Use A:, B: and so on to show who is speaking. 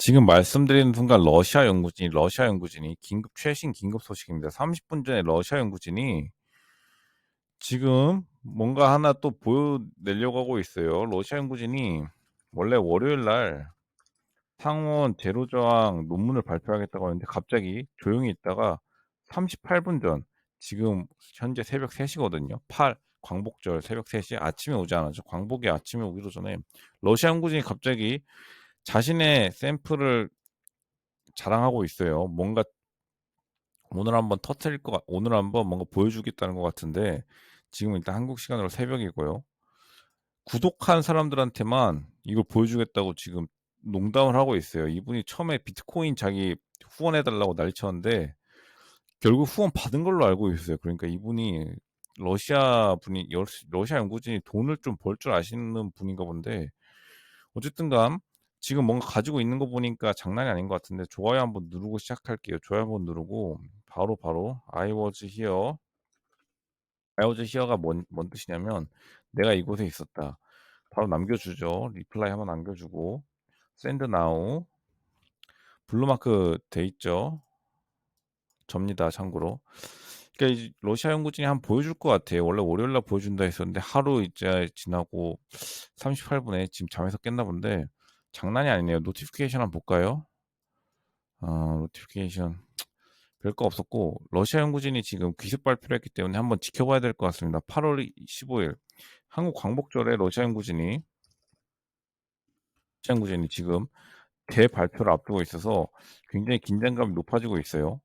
A: 지금 말씀드리는 순간 러시아 연구진이 러시아 연구진이 긴급 최신 긴급 소식입니다. 30분 전에 러시아 연구진이 지금 뭔가 하나 또 보여내려고 하고 있어요. 러시아 연구진이 원래 월요일 날 상원 제로 저항 논문을 발표하겠다고 하는데 갑자기 조용히 있다가 38분 전 지금 현재 새벽 3시거든요. 8 광복절 새벽 3시 아침에 오지 않았죠. 광복이 아침에 오기도 전에 러시아 연구진이 갑자기 자신의 샘플을 자랑하고 있어요. 뭔가 오늘 한번 터트릴 것 같, 오늘 한번 뭔가 보여주겠다는 것 같은데 지금 일단 한국 시간으로 새벽이고요. 구독한 사람들한테만 이걸 보여주겠다고 지금 농담을 하고 있어요. 이분이 처음에 비트코인 자기 후원해달라고 난리쳤는데 결국 후원 받은 걸로 알고 있어요. 그러니까 이분이 러시아 분이 여- 러시아 연구진이 돈을 좀 벌 줄 아시는 분인가 본데 어쨌든간 지금 뭔가 가지고 있는 거 보니까 장난이 아닌 것 같은데 좋아요 한번 누르고 시작할게요. 좋아요 한번 누르고 바로 바로 I was here. I was here가 뭔, 뭔 뜻이냐면 내가 이곳에 있었다. 바로 남겨주죠. 리플라이 한번 남겨주고 send now 블루마크 돼 있죠. 접니다. 참고로. 그러니까 이 러시아 연구진이 한번 보여줄 것 같아요. 원래 월요일 날 보여준다 했었는데 하루 이제 지나고 38분에 지금 잠에서 깼나 본데 장난이 아니네요. 노티피케이션 한번 볼까요? 어, 노티피케이션 별거 없었고 러시아 연구진이 지금 기습 발표를 했기 때문에 한번 지켜봐야 될 것 같습니다. 8월 15일 한국 광복절에 러시아 연구진이 러시아 연구진이 지금 대발표를 앞두고 있어서 굉장히 긴장감이 높아지고 있어요.